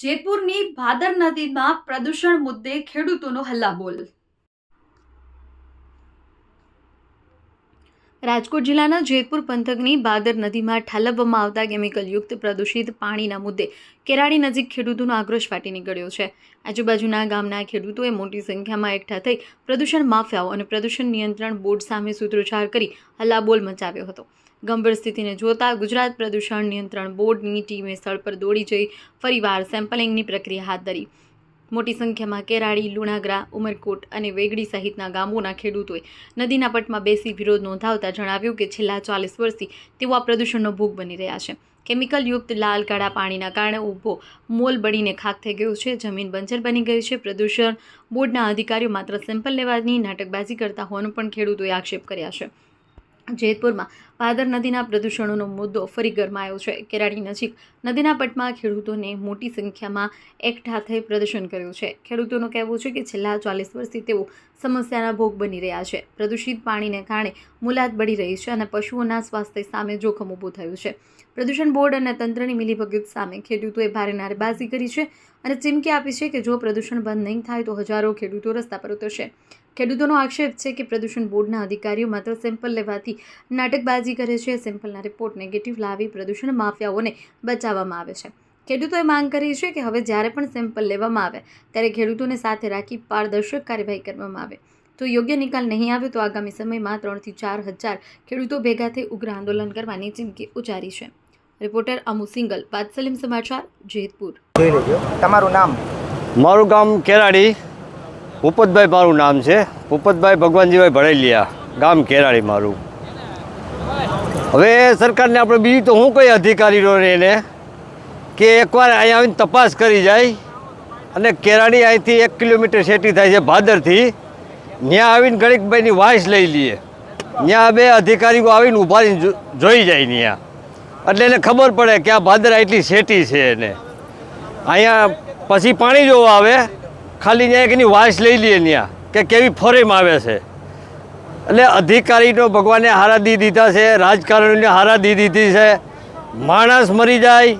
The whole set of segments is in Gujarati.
જેતપુરની ભાદર નદીમાં પ્રદૂષણ મુદ્દે ખેડૂતોનો હલ્લાબોલ. રાજકોટ જિલ્લાના જેતપુર પંથકની ભાદર નદીમાં ઠાલવવામાં આવતા કેમિકલયુક્ત પ્રદૂષિત પાણીના મુદ્દે કેરાડી નજીક ખેડૂતોનો આક્રોશ ફાટી નીકળ્યો છે. આજુબાજુના ગામના ખેડૂતોએ મોટી સંખ્યામાં એકઠા થઈ પ્રદૂષણ માફિયાઓ અને પ્રદૂષણ નિયંત્રણ બોર્ડ સામે સૂત્રોચ્ચાર કરી હલ્લાબોલ મચાવ્યો હતો. ગંભીર સ્થિતિને જોતા ગુજરાત પ્રદૂષણ નિયંત્રણ બોર્ડની ટીમે સ્થળ પર દોડી જઈ ફરીવાર સેમ્પલિંગની પ્રક્રિયા હાથ ધરી. મોટી સંખ્યામાં કેરાળી, લુણાગરા, ઉમરકોટ અને વેગડી સહિતના ગામોના ખેડૂતોએ નદીના પટમાં બેસી વિરોધ નોંધાવતા જણાવ્યું કે છેલ્લા ચાલીસ વર્ષથી તેઓ આ પ્રદૂષણનો ભોગ બની રહ્યા છે. કેમિકલયુક્ત લાલ કાળા પાણીના કારણે ઊભો મોલ બળીને ખાક થઈ ગયું છે. જમીન બંજર બની ગઈ છે. પ્રદૂષણ બોર્ડના અધિકારીઓ માત્ર સેમ્પલ લેવાની નાટકબાજી કરતા હોવાનો પણ ખેડૂતોએ આક્ષેપ કર્યા છે. જેતપુરમાં ભાદર નદીના પ્રદૂષણોનો મુદ્દો ફરી ગરમાયો છે. કેરાડી નજીક નદીના પટમાં ખેડૂતોને મોટી સંખ્યામાં એકઠા થઈ પ્રદર્શન કર્યું છે. ખેડૂતોનું કહેવું છે કે છેલ્લા ચાલીસ વર્ષથી તેઓ સમસ્યાના ભોગ બની રહ્યા છે. પ્રદૂષિત પાણીને કારણે મુલાત બળી રહી છે અને પશુઓના સ્વાસ્થ્ય સામે જોખમ ઊભું થયું છે. પ્રદૂષણ બોર્ડ અને તંત્રની મિલીભગત સામે ખેડૂતોએ ભારે નારેબાજી કરી છે અને ચીમકી આપી છે કે જો પ્રદૂષણ બંધ નહીં થાય તો હજારો ખેડૂતો રસ્તા પર ઉતરશે. ખેડૂતોનો આક્ષેપ છે કે પ્રદૂષણ બોર્ડના અધિકારીઓ માત્ર સેમ્પલ લેવાથી નાટકબાજી કરે છે. સેમ્પલના રિપોર્ટ નેગેટિવ લાવી પ્રદૂષણ માફિયાઓને બચાવવામાં આવે છે. ખેડૂતોએ માંગ કરી છે કે હવે જ્યારે પણ સેમ્પલ લેવામાં આવે ત્યારે ખેડૂતોને સાથે રાખી પારદર્શક કાર્યવાહી કરવામાં આવે. તો યોગ્ય નિકાલ નહીં આવે તો આગામી સમયમાં ત્રણથી ચાર હજાર ખેડૂતો ભેગા થઈ ઉગ્ર આંદોલન કરવાની ચીમકી ઉચ્ચારી છે. રિપોર્ટર અમુ સિંગલ પાતસલીમ સમાચાર જેતપુર. તમારું નામ? મારું ગામ કેરાડી. ભૂપતભાઈ મારું નામ છે. ભૂપતભાઈ ભગવાનજીભાઈ ભળેલિયા, ગામ કેરાળી મારું. હવે સરકારને આપણે બીજું તો હું કઈ અધિકારીઓને એને? કે એકવાર અહીંયા આવીને તપાસ કરી જાય અને કેરાળી અહીંથી એક કિલોમીટર શેટી થાય છે ભાદરથી. ત્યાં આવીને ગણિકભાઈની વાંસ લઈ લઈએ. ત્યાં બે અધિકારીઓ આવીને ઊભા જોઈ જાય ત્યાં એટલે એને ખબર પડે કે આ ભાદર આટલી શેટી છે એને. અહીંયા પછી પાણી જોવા આવે. ખાલી ત્યાં એની વાસ લઈ લઈએ ત્યાં કે કેવી ફોરેમ આવે છે. એટલે અધિકારીનો ભગવાને હારા દી દીધા છે, રાજકારણીને હારા દી દીધી છે. માણસ મરી જાય,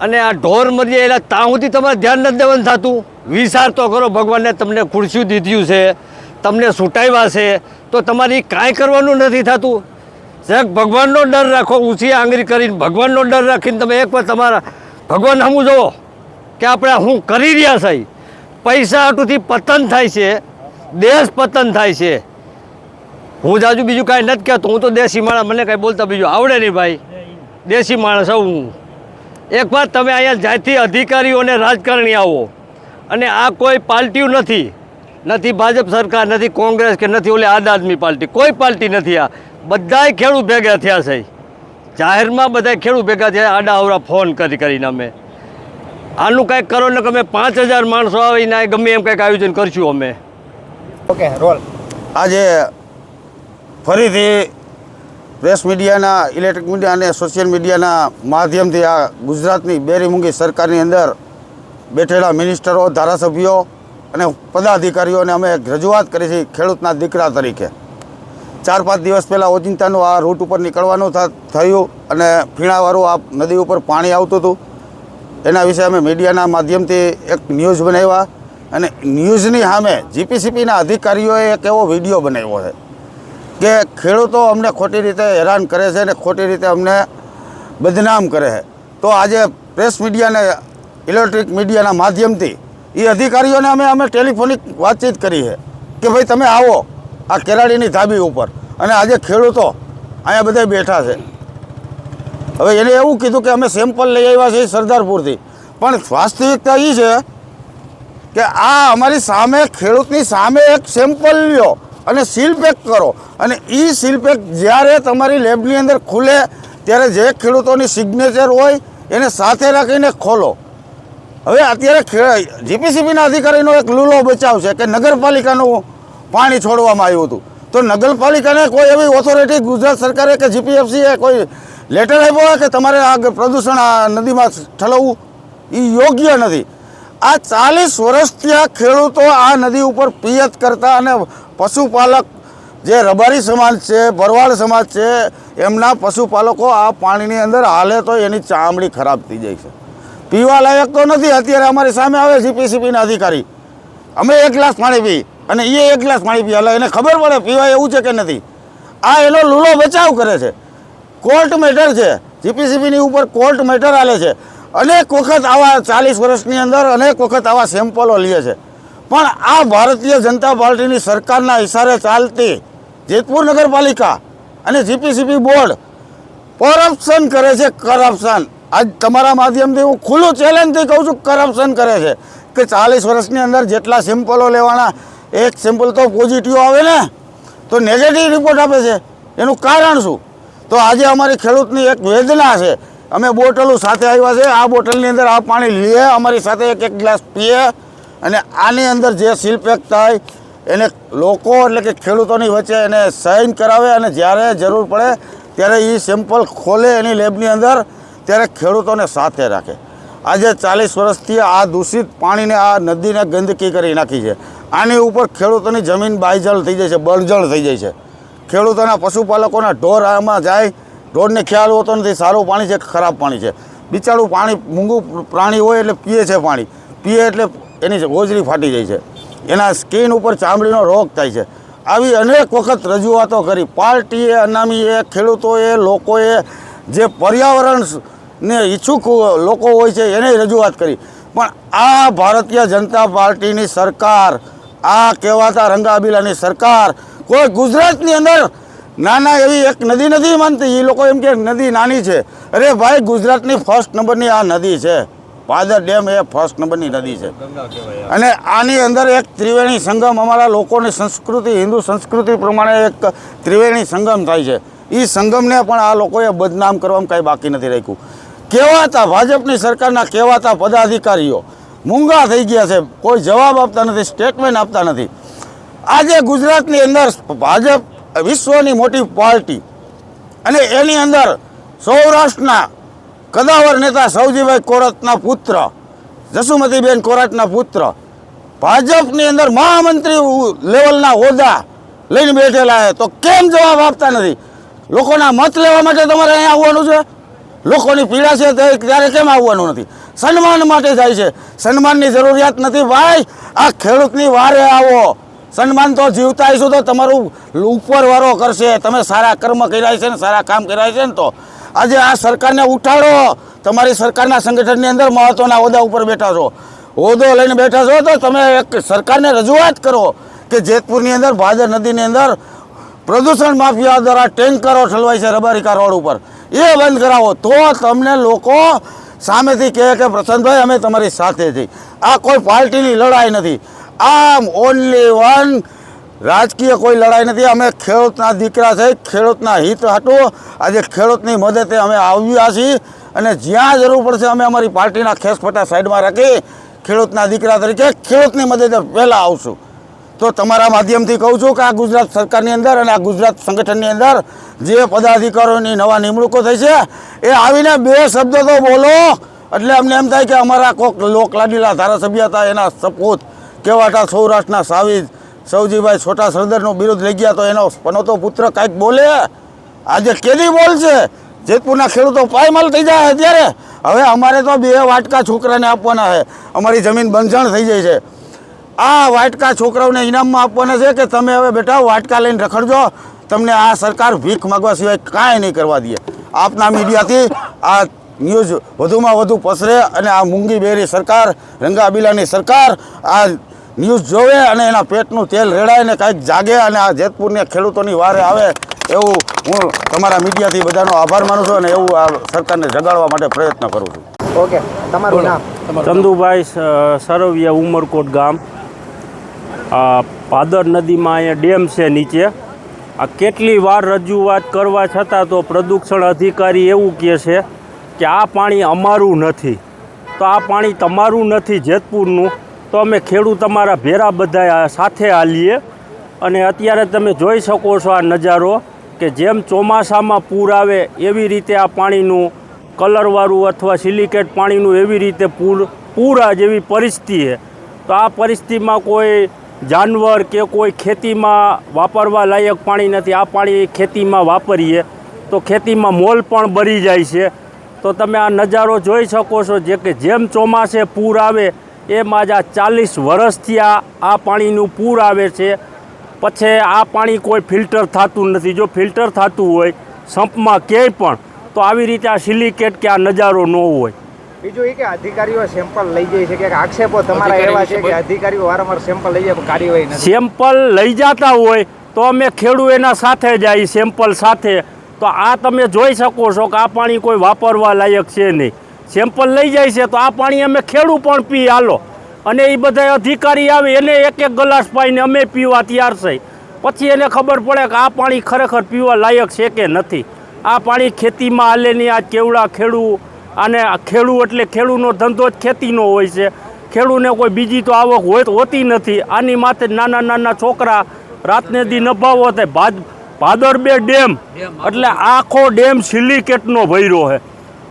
અને આ ઢોર મરી જાય, એટલે ત્યાં સુધી તમારે ધ્યાન નથી દેવાનું થતું. વિચાર તો કરો ભગવાનને તમને ખુરશી દીધ્યું છે, તમને સુટાવ્યા છે, તો તમારી કાંઈ કરવાનું નથી થતું. જરાક ભગવાનનો ડર રાખો, ઊંચી આંગળી કરીને ભગવાનનો ડર રાખીને તમે એક વાર તમારા ભગવાન સામું જુઓ, કે આપણે શું કરી રહ્યા છે પૈસા હાટુથી પતન થાય છે. દેશ પતન થાય છે. હું જાજુ બીજું કાંઈ નથી કહેતો. હું તો દેશી માણસ. મને કાંઈ બોલતા બીજું આવડે નહીં ભાઈ. દેશી માણસ હું. એકવાર તમે અહીંયા જ્યાંથી અધિકારીઓને રાજકારણી આવો અને આ કોઈ પાર્ટીઓ નથી. નથી ભાજપ સરકાર, નથી કોંગ્રેસ કે નથી ઓલી આદ આદમી પાર્ટી. કોઈ પાર્ટી નથી આ. બધાય ખેડૂત ભેગા થયા છે. જાહેરમાં બધા ખેડૂત ભેગા થયા આડા અવડા ફોન કરી કરીને અમે. આનું કાંઈક કરો ને તમે અમે પાંચ હજાર માણસો આવીને ગમે એમ કંઈક આયોજન કરશું અમે. Okay roll. આજે ફરીથી પ્રેસ મીડિયાના ઇલેક્ટ્રિક મીડિયા અને સોશિયલ મીડિયાના માધ્યમથી આ ગુજરાતની બેરીમૂંગી સરકારની અંદર બેઠેલા મિનિસ્ટરો ધારાસભ્યો અને પદાધિકારીઓને અમે રજૂઆત કરી છે ખેડૂતના દીકરા તરીકે. ચાર પાંચ દિવસ પહેલાં ઓચિંતાનું આ રૂટ ઉપર નીકળવાનું થયું અને ફીણાવાળું આ નદી ઉપર પાણી આવતું હતું. એના વિશે અમે મીડિયાના માધ્યમથી એક ન્યૂઝ બનાવ્યા અને ન્યૂઝની સામે જીપીસીપીના અધિકારીઓએ એક એવો વીડિયો બનાવ્યો છે કે ખેડૂતો અમને ખોટી રીતે હેરાન કરે છે અને ખોટી રીતે અમને બદનામ કરે છે. તો આજે પ્રેસ મીડિયાને ઇલેક્ટ્રિક મીડિયાના માધ્યમથી એ અધિકારીઓને અમે અમે ટેલિફોનિક વાતચીત કરી છે કે ભાઈ તમે આવો આ કેરાડીની ધાબી ઉપર અને આજે ખેડૂતો અહીંયા બધા બેઠા છે. હવે એને એવું કીધું કે અમે સેમ્પલ લઈ આવ્યા છીએ સરદારપુરથી. પણ વાસ્તવિકતા એ છે કે આ અમારી સામે, ખેડૂતની સામે એક સેમ્પલ લ્યો અને સીલ પેક કરો. અને એ સીલ પેક જ્યારે તમારી લેબની અંદર ખુલે, ત્યારે જે ખેડૂતોની સિગ્નેચર હોય, એને સાથે રાખીને ખોલો. હવે અત્યારે જીપીસીબીના અધિકારીનો એક લૂલો બચાવ છે કે નગરપાલિકાનું પાણી છોડવામાં આવ્યું હતું. તો નગરપાલિકાને કોઈ એવી ઓથોરિટી ગુજરાત સરકારે કે જીપીએફસીએ કોઈ લેટર આપ્યો કે તમારે આ પ્રદૂષણ આ નદીમાં ઠલવવું એ યોગ્ય નથી. આ ચાલીસ વર્ષથી આ ખેડૂતો આ નદી ઉપર પિયત કરતા અને પશુપાલક જે રબારી સમાજ છે, ભરવાડ સમાજ છે, એમના પશુપાલકો આ પાણીની અંદર હાલે તો એની ચામડી ખરાબ થઈ જાય છે. પીવા લાયક તો નથી, અત્યારે અમારી સામે આવે જીપીસીપીના અધિકારી. અમે એક ગ્લાસ પાણી પી અને એ એક ગ્લાસ પાણી પી, એટલે એને ખબર પડે પીવાય એવું છે કે નથી. આ એનો લૂલો બચાવ કરે છે. કોર્ટ મેટર છે. જીપીસીબીની ઉપર કોર્ટ મેટર આલે છે. અનેક વખત આવા ચાલીસ વર્ષની અંદર અનેક વખત આવા સેમ્પલો લે છે. પણ આ ભારતીય જનતા પાર્ટીની સરકારના ઇશારે ચાલતી જેતપુર નગરપાલિકા અને જીપીસીબી બોર્ડ કરપ્શન કરે છે કરપ્શન આજ તમારા માધ્યમથી હું ખુલ્લું ચેલેન્જથી કહું છું કરપ્શન કરે છે. કે ચાલીસ વર્ષની અંદર જેટલા સેમ્પલો લેવાના, એક સેમ્પલ તો પોઝિટિવ આવે ને, તો નેગેટિવ રિપોર્ટ આપે છે. એનું કારણ શું? તો આજે અમારી ખેડૂતની એક વેદના છે. અમે બોટલો સાથે આવ્યા છે. આ બોટલની અંદર આ પાણી લઈએ અમારી સાથે એક એક ગ્લાસ પીએ અને આની અંદર જે શિલ્પેક થાય, એને લોકો એટલે કે ખેડૂતોની વચ્ચે એને સાઇન કરાવે અને જ્યારે જરૂર પડે ત્યારે એ સેમ્પલ ખોલે એની લેબની અંદર, ત્યારે ખેડૂતોને સાથે રાખે. આજે ચાલીસ વર્ષથી આ દૂષિત પાણીને આ નદીને ગંદકી કરી નાખી છે. આની ઉપર ખેડૂતોની જમીન બાયજળ થઈ જાય છે, બળજળ થઈ જાય છે. ખેડૂતોના પશુપાલકોના ઢોર આમાં જાય, ઢોરને ખ્યાલ હોતો નથી, સારું પાણી છે ખરાબ પાણી છે? બિચારું પાણી, મૂંગું પ્રાણી હોય એટલે પીએ છે પાણી. પીએ એટલે એની હોજરી ફાટી જાય છે. એના સ્કિન ઉપર ચામડીનો રોગ થાય છે. આવી અનેક વખત રજૂઆતો કરી. પાર્ટીએ, અનામીએ, ખેડૂતોએ, લોકોએ જે પર્યાવરણને ઈચ્છુક લોકો હોય છે એને રજૂઆત કરી. પણ આ ભારતીય જનતા પાર્ટીની સરકાર, આ કહેવાતા રંગાબીલાની સરકાર કોઈ ગુજરાતની અંદર નાના એવી એક નદી નથી માનતી એ લોકો એમ કે નદી નાની છે. અરે ભાઈ ગુજરાતની ફર્સ્ટ નંબરની આ નદી છે. પાદર ડેમ એ ફર્સ્ટ નંબરની નદી છે. અને આની અંદર એક ત્રિવેણી સંગમ અમારા લોકોની સંસ્કૃતિ હિન્દુ સંસ્કૃતિ પ્રમાણે એક ત્રિવેણી સંગમ થાય છે. એ સંગમને પણ આ લોકોએ બદનામ કરવામાં કાંઈ બાકી નથી રાખ્યું. કહેવાતા ભાજપની સરકારના કહેવાતા પદાધિકારીઓ મૂંગા થઈ ગયા છે. કોઈ જવાબ આપતા નથી સ્ટેટમેન્ટ આપતા નથી. આજે ગુજરાતની અંદર ભાજપ વિશ્વની મોટી પાર્ટી અને એની અંદર સૌરાષ્ટ્રના કદાવર નેતા સૌજીભાઈ કોરતના પુત્ર, જસુમતીબેન કોરતના પુત્ર, ભાજપની અંદર મહામંત્રી લેવલના હોદ્દા લઈને બેઠેલા છે. તો કેમ જવાબ આપતા નથી? લોકોના મત લેવા માટે તમારે અહીંયા આવવાનું છે? લોકોની પીડા છે તે ત્યારે કેમ આવવાનું નથી? સન્માન માટે જાય છે. સન્માનની જરૂરિયાત નથી. ભાઈ, આ ખેડૂતની વારે આવો. સન્માન તો જીવતા આવીશું તો તમારું ઉપરવારો કરશે. તમે સારા કર્મ કર્યા છે ને સારા કામ કર્યા છે ને તો. આજે આ સરકારને ઉઠાડો. તમારી સરકારના સંગઠનની અંદર મહત્ત્વના હોદ્દા ઉપર બેઠા છો. હોદ્દો લઈને બેઠા છો તો તમે એક સરકારને રજૂઆત કરો કે જેતપુરની અંદર, ભાદર નદીની અંદર પ્રદૂષણ માફિયા દ્વારા ટેન્કરો ઠલવાય છે રબારિકા રોડ ઉપર. એ બંધ કરાવો. તો તમને લોકો સામેથી કહે કે પ્રસન્નભાઈ અમે તમારી સાથે છીએ. આ કોઈ પાર્ટીની લડાઈ નથી. આ ઓનલી વન રાજકીય કોઈ લડાઈ નથી. અમે ખેડૂતના દીકરા છે. ખેડૂતના હિત હતું આજે ખેડૂતની મદદે અમે આવ્યા છીએ. અને જ્યાં જરૂર પડશે અમે અમારી પાર્ટીના ખેસપટા સાઈડમાં રાખી ખેડૂતના દીકરા તરીકે ખેડૂતની મદદે પહેલાં આવશું. તો તમારા માધ્યમથી કહું છું કે આ ગુજરાત સરકારની અંદર અને આ ગુજરાત સંગઠનની અંદર જે પદાધિકારીઓની નવા નિમણૂકો થઈ છે, એ આવીને બે શબ્દો તો બોલો. એટલે અમને એમ થાય કે અમારા કોક લોકલાડીલા ધારાસભ્ય હતા, એના સપૂત કેવાટા સૌરાષ્ટ્રના સાવિદ સૌજીભાઈ છોટા સરદારનો બિરુદ લઈ ગયા તો એનો પનોતો પુત્ર કાંઈક બોલે? આજે કેદી બોલશે? જેતપુરના ખેડૂતો પાયમાલ થઈ જાય અત્યારે હવે અમારે તો બે વાટકા છોકરાને આપવાના છે. અમારી જમીન બંધણ થઈ જાય છે. આ વાટકા છોકરાઓને ઇનામમાં આપવાના છે કે તમે હવે બેટા વાટકા લઈને રખડજો? તમને આ સરકાર ભીખ માગવા સિવાય કાંઈ નહીં કરવા દે. આપના મીડિયાથી આ ન્યૂઝ વધુમાં વધુ પસરે અને આ મૂંગી બેરી સરકાર રંગાબીલાની સરકાર, આ ન્યૂઝ જોવે અને એના પેટનું તેલ રેડાય ને કાંઈક જાગે અને આ જેતપુરને ખેડૂતોની વારે આવે એવું હું તમારા મીડિયાથી બધાનો આભાર માનું છું અને એવું આ સરકારને જગાડવા માટે પ્રયત્ન કરું છું. ઓકે તમારું નામ? ચંદુભાઈ સરવિયા ઉમરકોટ ગામ. આ ભાદર નદીમાં અહીંયા ડેમ છે નીચે. આ કેટલી વાર રજૂઆત કરવા છતાં તો પ્રદૂષણ અધિકારી એવું કહે છે કે આ પાણી અમારું નથી. તો આ પાણી તમારું નથી જેતપુરનું. તો અમે ખેડૂત અમારા ભેરા બધા સાથે હાલીએ. અને અત્યારે તમે જોઈ શકો છો આ નજારો કે જેમ ચોમાસામાં પૂર આવે એવી રીતે આ પાણીનું કલરવાળું અથવા સિલિકેટ પાણીનું એવી રીતે પૂર, પૂરા જેવી પરિસ્થિતિ છે. તો આ પરિસ્થિતિમાં કોઈ જાનવર કે કોઈ ખેતીમાં વાપરવા લાયક પાણી નથી. આ પાણી ખેતીમાં વાપરીએ તો ખેતીમાં મોલ પણ બળી જાય છે. તો તમે આ નજારો જોઈ શકો છો જે કે જેમ ચોમાસે પૂર આવે એમ માજા આ ચાલીસ વર્ષથી આ આ પાણીનું પૂર આવે છે. પછી આ પાણી કોઈ ફિલ્ટર થતું નથી. જો ફિલ્ટર થતું હોય સંપમાં ક્યાંય પણ તો આવી રીતે આ સિલિકેટ કે આ નજારો ન હોય. બીજું એ કે અધિકારીઓ સેમ્પલ લઈ જાય છે. કે આક્ષેપો તમારા એવા છે કે અધિકારીઓ વારંવાર સેમ્પલ લઈ જાય કાર્યવાહી નથી. સેમ્પલ લઈ જતા હોય તો અમે ખેડૂ એના સાથે જાય સેમ્પલ સાથે. તો આ તમે જોઈ શકો છો કે આ પાણી કોઈ વાપરવા લાયક છે નહીં. સેમ્પલ લઈ જાય છે તો આ પાણી અમે ખેડૂ પણ પી હાલો. અને એ બધા અધિકારી આવે એને એક એક ગ્લાસ પાઈને અમે પીવા તૈયાર છે. પછી એને ખબર પડે કે આ પાણી ખરેખર પીવા લાયક છે કે નથી. આ પાણી ખેતીમાં હાલે નહીં આ કેવડા ખેડૂ અને આ ખેડૂ એટલે ખેડૂનો ધંધો જ ખેતીનો હોય છે. ખેડૂને કોઈ બીજી તો આવક હોય હોતી નથી. આની માથે નાના નાના છોકરા રાતને દી નભાવો થાય. ભાદ ભાદર બે ડેમ એટલે આખો ડેમ સિલિકેટનો ભર્યો છે.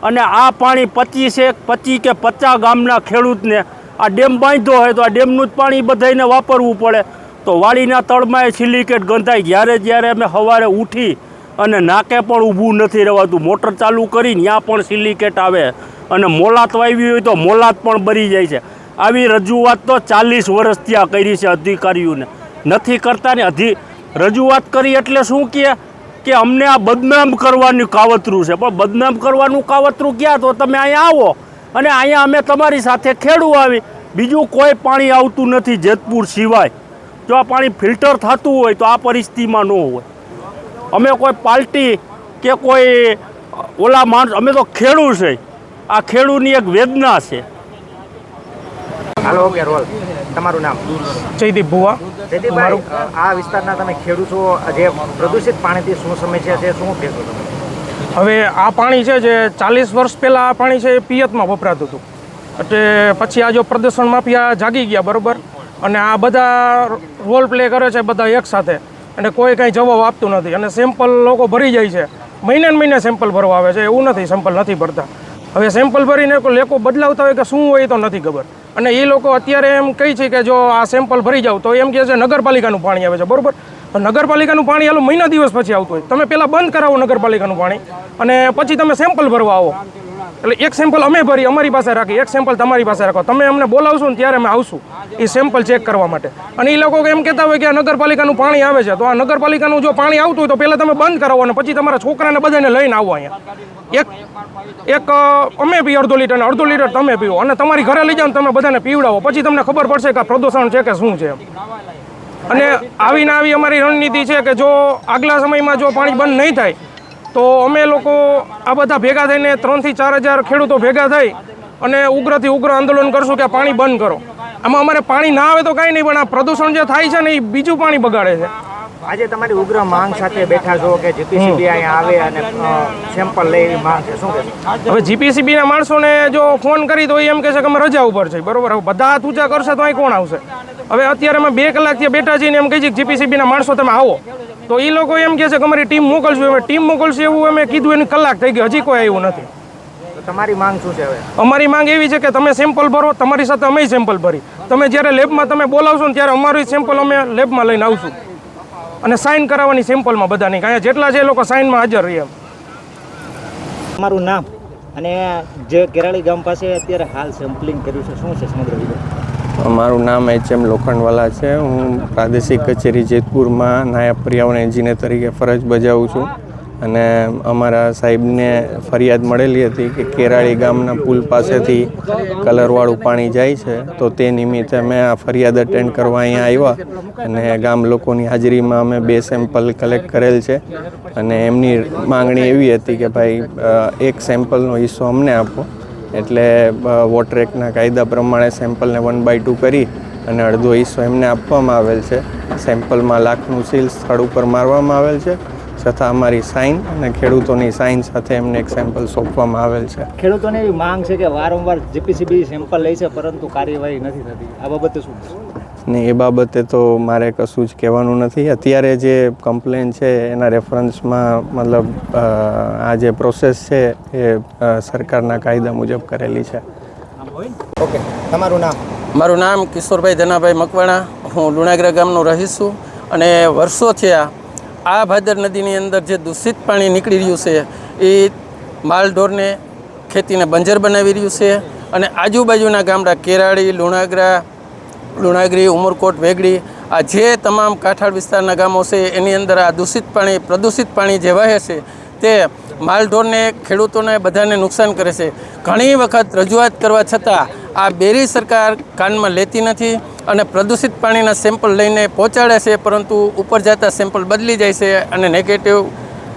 અને આ પાણી પચીસ એક, પચીસ કે પચાસ ગામના ખેડૂતને આ ડેમ બાંધતો હોય તો આ ડેમનું જ પાણી બધાને વાપરવું પડે. તો વાડીના તળમાં એ સિલિકેટ ગંધાય. જ્યારે જ્યારે અમે સવારે ઉઠી અને નાકે પણ ઊભું નથી રહેવાતું, મોટર ચાલુ કરી ત્યાં પણ સિલિકેટ આવે અને મોલાત વાવી હોય તો મોલાત પણ બરી જાય છે. આવી રજૂઆત તો ચાલીસ વર્ષથી આ કરી છે અધિકારીઓને. નથી કરતા ને અધિ, રજૂઆત કરી એટલે શું કહે? કે અમને આ બદનામ કરવાનું કાવતરું છે. પણ બદનામ કરવાનું કાવતરું ક્યાં? તો તમે અહીંયા આવો અને અહીંયા અમે તમારી સાથે ખેડું આવી. બીજું કોઈ પાણી આવતું નથી જેતપુર સિવાય. જો આ પાણી ફિલ્ટર થતું હોય તો આ પરિસ્થિતિમાં ન હોય. અમે કોઈ પાર્ટી કે કોઈ ઓલા માણસ અમે તો ખેડૂ છે. આ ખેડૂની એક વેદના છે. હાલો તમારું નામ? જયદીપ ભુવા. જયદીપભાઈ આ વિસ્તારના તમે ખેડૂતો છો જે પ્રદૂષિત પાણીથી શું સમસ્યા છે શું કહેશો તમે? હવે આ પાણી છે જે ચાલીસ વર્ષ પહેલાં આ પાણી છે એ પિયતમાં વપરાતું હતું. એટલે પછી આ જો પ્રદૂષણ માફિયા જાગી ગયા બરાબર? અને આ બધા રોલ પ્લે કરે છે બધા એક સાથે. અને કોઈ કાંઈ જવાબ આપતું નથી. અને સેમ્પલ લોકો ભરી જાય છે. મહિને મહિને સેમ્પલ ભરવા આવે છે. એવું નથી સેમ્પલ નથી ભરતા. હવે સેમ્પલ ભરીને લોકો બદલાવતા હોય કે શું હોય એ તો નથી ખબર. અને એ લોકો અત્યારે એમ કહે છે કે જો આ સેમ્પલ ભરી જાવ તો એમ કહે છે નગરપાલિકાનું પાણી આવે છે. બરોબર? નગરપાલિકાનું પાણી હાલો મહિના દિવસ પછી આવતું હોય. તમે પહેલાં બંધ કરાવો નગરપાલિકાનું પાણી અને પછી તમે સેમ્પલ ભરવા આવો. એટલે એક સેમ્પલ અમે ભરી, અમારી પાસે રાખી. એક સેમ્પલ તમારી પાસે રાખો. તમે અમને બોલાવશો ને ત્યારે અમે આવશું એ સેમ્પલ ચેક કરવા માટે. અને એ લોકો એમ કહેતા હોય કે આ નગરપાલિકાનું પાણી આવે છે. તો આ નગરપાલિકાનું જો પાણી આવતું હોય તો પહેલાં તમે બંધ કરાવો અને પછી તમારા છોકરાને બધાને લઈને આવો અહીંયા. એક એક અમે પી અડધો લીટર અને અડધો લીટર તમે પીવો અને તમારી ઘરે લઈ જાઓ તમે બધાને પીવડાવો. પછી તમને ખબર પડશે કે પ્રદૂષણ છે કે શું છે અને આવીને આવી અમારી રણનીતિ છે કે જો આગલા સમયમાં જો પાણી બંધ નહીં થાય તો અમે લોકો આ બધા ભેગા થઈને ત્રણથી ચાર હજાર ખેડૂતો ભેગા થઈ અને ઉગ્રથી ઉગ્ર આંદોલન કરશું કે પાણી બંધ કરો. આમાં અમારે પાણી ના આવે તો કાંઈ નહીં પણ આ પ્રદૂષણ જે થાય છે ને એ બીજું પાણી બગાડે છે. આજે તમારી ઉગ્ર માંગ સાથે બેઠા છો કે જીપીસીબી અહીંયા આવે અને સેમ્પલ લઈ માંગ છે? શું કહેશો? હવે જીપીસીબીના માણસોને જો ફોન કરી તો એમ કહે છે કે અમે રજા ઉપર છે. બરોબર? હવે બધા હાથ ઊંચા કરશે તો અહીં કોણ આવશે? હવે અત્યારે અમે બે કલાકથી બેઠા છીએ એમ કહી કે જીપીસીબીના માણસો તમે આવો. તો એ લોકો એમ કહે છે કે અમારી ટીમ મોકલશું અમે ટીમ મોકલશું એવું અમે કીધું એની કલાક થઈ ગઈ હજી કોઈ આવ્યું નથી. તમારી માંગ શું છે હવે? અમારી માંગ એવી છે કે તમે સેમ્પલ ભરો તમારી સાથે અમે સેમ્પલ ભરી. તમે જ્યારે લેબમાં તમે બોલાવશો ને ત્યારે અમારું સેમ્પલ અમે લેબમાં લઈને આવશું. અને સાઇન કરાવવાની સેમ્પલમાં બધાની અહીંયા જેટલા છે એ લોકો સાઇનમાં હાજર રહીએ અમારું નામ અને જે કેરાળી ગામ પાસે અત્યારે હાલ સેમ્પલિંગ કર્યું છે શું છે સમગ્ર વિગત? મારું નામ એચ એમ લોખંડવાલા છે. હું પ્રાદેશિક કચેરી જેતપુરમાં નાયબ પર્યાવરણ એન્જિનિયર તરીકે ફરજ બજાવું છું. અને અમારા સાહેબને ફરિયાદ મળેલી હતી કે કેરાળી ગામના પુલ પાસેથી કલરવાળું પાણી જાય છે, તો તે નિમિત્તે અમે આ ફરિયાદ અટેન્ડ કરવા અહીંયા આવ્યા. અને ગામ લોકોની હાજરીમાં અમે બે સેમ્પલ કલેક્ટ કરેલ છે. અને એમની માંગણી એવી હતી કે ભાઈ એક સેમ્પલનો હિસ્સો અમને આપો. એટલે વોટરેકના કાયદા પ્રમાણે સેમ્પલને વન બાય ટુ કરી અને અડધો હિસ્સો એમને આપવામાં આવેલ છે. સેમ્પલમાં લાખનું સીલ સ્થળ ઉપર મારવામાં આવેલ છે, છતાં અમારી સાઇન અને ખેડૂતોની સાઇન સાથે એમને એક સેમ્પલ સોંપવામાં આવેલ છે. ખેડૂતોને એવી માંગ છે કે વારંવાર જીપીસીબી સેમ્પલ લે છે, પરંતુ કાર્યવાહી નથી થતી. આ બાબતે શું? ને એ બાબતે તો મારે કશું જ કહેવાનું નથી. અત્યારે જે કમ્પ્લેન છે એના રેફરન્સમાં મતલબ આ જે પ્રોસેસ છે એ સરકારના કાયદા મુજબ કરેલી છે. ઓકે તમારું નામ? મારું નામ કિશોરભાઈ ધનાભાઈ મકવાણા. હું લુણાગરા ગામનો રહીશ છું અને વર્ષો થયા આ ભાદર નદીની અંદર જે દૂષિત પાણી નીકળી રહ્યું છે એ માલઢોરને ખેતીને બંજર બનાવી રહ્યું છે અને આજુબાજુના ગામડા કેરાળી લુણાગરા લુણાગરી, ઉમરકોટ, વેગડી, આ જે તમામ કાંઠાળ વિસ્તારના ગામો છે, એની અંદર આ દૂષિત પાણી, પ્રદૂષિત પાણી જે વહે છે, તે માલઢોરને, ખેડૂતોને બધાને નુકસાન કરે છે. ઘણી વખત રજૂઆત કરવા છતાં આ બેરી સરકાર કાનમાં લેતી નથી અને પ્રદૂષિત પાણીના સેમ્પલ લઈને પહોંચાડે છે, પરંતુ ઉપર જતા સેમ્પલ બદલી જાય છે અને નેગેટિવ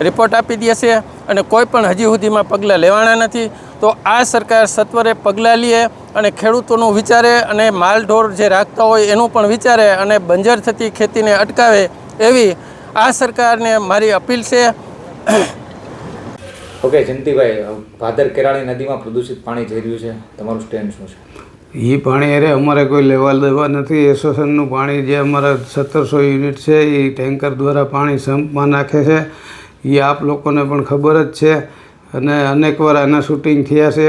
રિપોર્ટ આપી દે છે. અને કોઈ પણ હજી સુધીમાં પગલાં લેવાના નથી તો આ સરકાર સત્વરે પગલાં લે અને ખેડૂતોનું વિચારે અને માલઢોર જે રાખતા હોય એનું પણ વિચારે અને બંજર થતી ખેતીને અટકાવે એવી આ સરકારને મારી અપીલ છે. ઓકે જયંતિભાઈ ભાદર કેરાળી નદીમાં પ્રદૂષિત પાણી જઈ રહ્યું છે. તમારું સ્ટેન્ડ શું છે? એ પાણી અરે અમારે કોઈ લેવા દેવા નથી. એસોસિએશનનું પાણી જે અમારા સત્તરસો યુનિટ છે એ ટેન્કર દ્વારા પાણી સંપમાં નાખે છે. એ આપ લોકોને પણ ખબર જ છે. અને અનેકવાર આના શૂટિંગ થયા છે.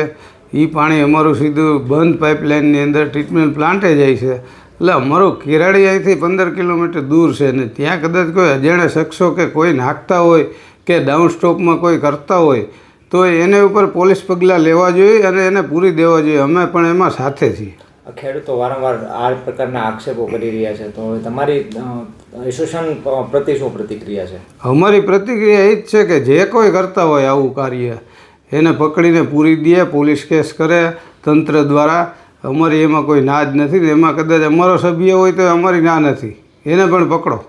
એ પાણી અમારું સીધું બંધ પાઇપલાઇનની અંદર ટ્રીટમેન્ટ પ્લાન્ટે જાય છે. એટલે અમારું કેરાળી અહીંથી પંદર કિલોમીટર દૂર છે ને ત્યાં કદાચ કોઈ અજાણ્યા શખ્સો કે કોઈ નાખતા હોય કે ડાઉન સ્ટોપમાં કોઈ કરતા હોય, તો એને ઉપર પોલીસ પગલાં લેવા જોઈએ અને એને પૂરી દેવા જોઈએ. અમે પણ એમાં સાથે છીએ. ખેડૂતો વારંવાર આ પ્રકારના આક્ષેપો કરી રહ્યા છે. તો તમારી એસોસિએશન પ્રતિ શું પ્રતિક્રિયા છે? અમારી પ્રતિક્રિયા એ જ છે કે જે કોઈ કરતા હોય આવું કાર્ય, એને પકડીને પૂરી દે, પોલીસ કેસ કરે, તંત્ર દ્વારા. અમારી એમાં કોઈ ના જ નથી એમાં કદાચ અમારો સભ્ય હોય તો અમારી ના નથી. એને પણ પકડો.